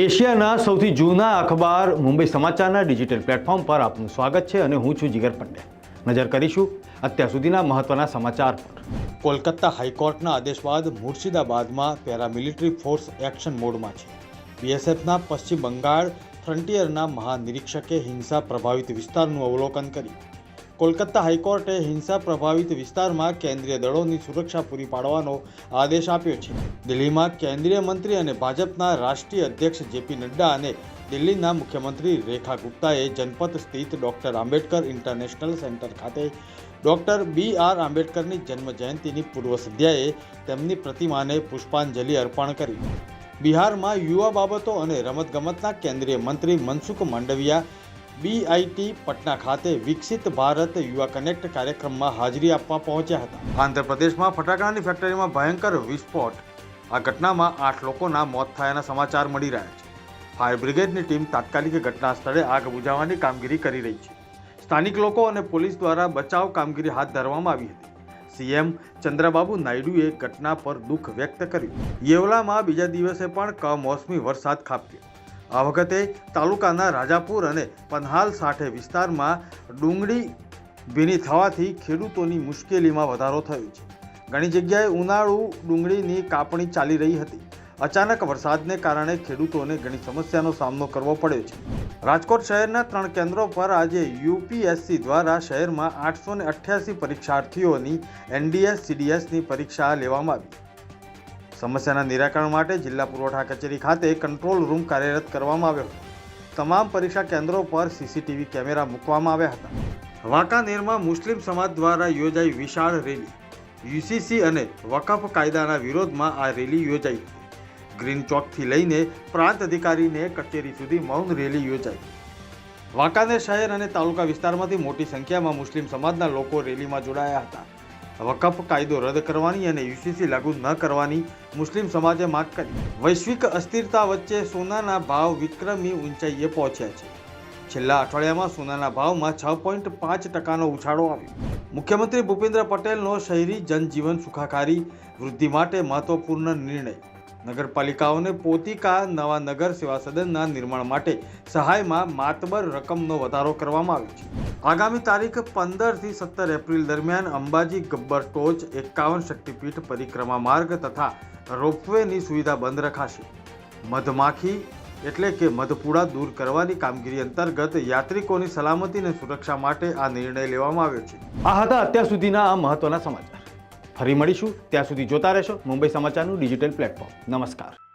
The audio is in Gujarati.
એશિયાના સૌથી જૂના અખબાર મુંબઈ સમાચારના ડિજિટલ પ્લેટફોર્મ પર આપનું સ્વાગત છે અને હું છું જીગર પંડે નજર કરીશું અત્યાર સુધીના મહત્વના સમાચાર પર. કોલકાતા હાઈકોર્ટના આદેશ બાદ મુર્શિદાબાદમાં પેરામિલિટરી ફોર્સ એક્શન મોડમાં છે. બીએસએફના પશ્ચિમ બંગાળ ફ્રન્ટિયરના મહાનિરીક્ષકે હિંસા પ્રભાવિત વિસ્તારનું અવલોકન કર્યું. કોલકાતા હાઈકોર્ટે હિંસા પ્રભાવિત વિસ્તારમાં કેન્દ્રીય દળોની સુરક્ષા પૂરી પાડવાનો આદેશ આપ્યો છે. દિલ્હીમાં કેન્દ્રીય મંત્રી અને ભાજપના રાષ્ટ્રીય અધ્યક્ષ જેપી નડ્ડા અને દિલ્હીના મુખ્યમંત્રી રેખા ગુપ્તાએ જનપથ સ્થિત ડોક્ટર આંબેડકર ઇન્ટરનેશનલ સેન્ટર ખાતે ડોક્ટર બી આર આંબેડકરની જન્મ જયંતિની પૂર્વ સંધ્યાએ તેમની પ્રતિમાને પુષ્પાંજલિ અર્પણ કરી. બિહારમાં યુવા બાબતો અને રમતગમતના કેન્દ્રીય મંત્રી મનસુખ માંડવિયા બીઆઈટી પટના ખાતે વિકસિત ભારત યુવા કનેક્ટ કાર્યક્રમમાં હાજરી આપવા પહોંચ્યા હતા. આંધ્રપ્રદેશમાં ફટાકડાની ફેક્ટરીમાં ભયંકર વિસ્ફોટ. આ ઘટનામાં આઠ લોકોના મોત થયાના સમાચાર મળી રહ્યા છે. ફાયર બ્રિગેડની ટીમ તાત્કાલિક ઘટના સ્થળે આગ બુઝાવવાની કામગીરી કરી રહી છે. સ્થાનિક લોકો અને પોલીસ દ્વારા બચાવ કામગીરી હાથ ધરવામાં આવી હતી. સીએમ ચંદ્રબાબુ નાયડુએ ઘટના પર દુઃખ વ્યક્ત કર્યું. યેવલામાં બીજા દિવસે પણ કમોસમી વરસાદ ખાબક્યો. આ વખતે તાલુકાના રાજાપુર અને પન્હાલ સાઠે વિસ્તારમાં ડુંગળી ભીની થવાથી ખેડૂતોની મુશ્કેલીમાં વધારો થયો છે. ઘણી જગ્યાએ ઉનાળુ ડુંગળીની કાપણી ચાલી રહી હતી. અચાનક વરસાદને કારણે ખેડૂતોને ઘણી સમસ્યાનો સામનો કરવો પડ્યો છે. રાજકોટ શહેરના ત્રણ કેન્દ્રો પર આજે યુપીએસસી દ્વારા શહેરમાં આઠસો ને અઠ્યાસી પરીક્ષાર્થીઓની એનડીએસ સીડીએસની પરીક્ષા લેવામાં આવી. સમસ્યાના નિરાકરણ માટે જિલ્લા પુરવઠા કચેરી ખાતે કંટ્રોલ રૂમ કાર્યરત કરવામાં આવ્યો. તમામ પરીક્ષા કેન્દ્રો પર સીસીટીવી કેમેરા મૂકવામાં આવ્યા હતા. વાંકાનેરમાં મુસ્લિમ સમાજ દ્વારા યોજાઈ વિશાળ રેલી. યુસીસી અને વકફ કાયદાના વિરોધમાં આ રેલી યોજાઈ ગ્રીન ચોકથી લઈને પ્રાંત અધિકારીને કચેરી સુધી મૌન રેલી યોજાઈ. વાંકાનેર શહેર અને તાલુકા વિસ્તારમાંથી મોટી સંખ્યામાં મુસ્લિમ સમાજના લોકો રેલીમાં જોડાયા હતા. વકફ કાયદો રદ કરવાની અને યુસીસી લાગુ ન કરવાની મુસ્લિમ સમાજે માંગ કરી. વૈશ્વિક અસ્થિરતા વચ્ચે સોનાના ભાવ વિક્રમી ઊંચાઈએ પહોંચ્યા છે. છેલ્લા અઠવાડિયામાં સોનાના ભાવમાં છ પોઈન્ટ પાંચ ટકાનો ઉછાળો આવ્યો. મુખ્યમંત્રી ભૂપેન્દ્ર પટેલનો શહેરી જનજીવન સુખાકારી વૃદ્ધિ માટે મહત્વપૂર્ણ નિર્ણય. નગરપાલિકાઓને પોતિકા નવા નગર સેવા સદનના નિર્માણ માટે સહાયમાં માતબર રકમનો વધારો કરવામાં આવ્યો છે. આગામી તારીખ પંદરથી સત્તર એપ્રિલ દરમિયાન અંબાજી ગબ્બર ટોચ એકાવન શક્તિપીઠ પરિક્રમા માર્ગ તથા રોપવેની સુવિધા બંધ રખાશે. મધમાખી એટલે કે મધપુડા દૂર કરવાની કામગીરી અંતર્ગત યાત્રિકોની સલામતી અને સુરક્ષા માટે આ નિર્ણય લેવામાં આવ્યો છે. આ હતા અત્યાર સુધીના આ મહત્વના સમાચાર. ફરી મળીશું. ત્યાં સુધી જોતા રહેશો મુંબઈ સમાચારનું ડિજિટલ પ્લેટફોર્મ. નમસ્કાર.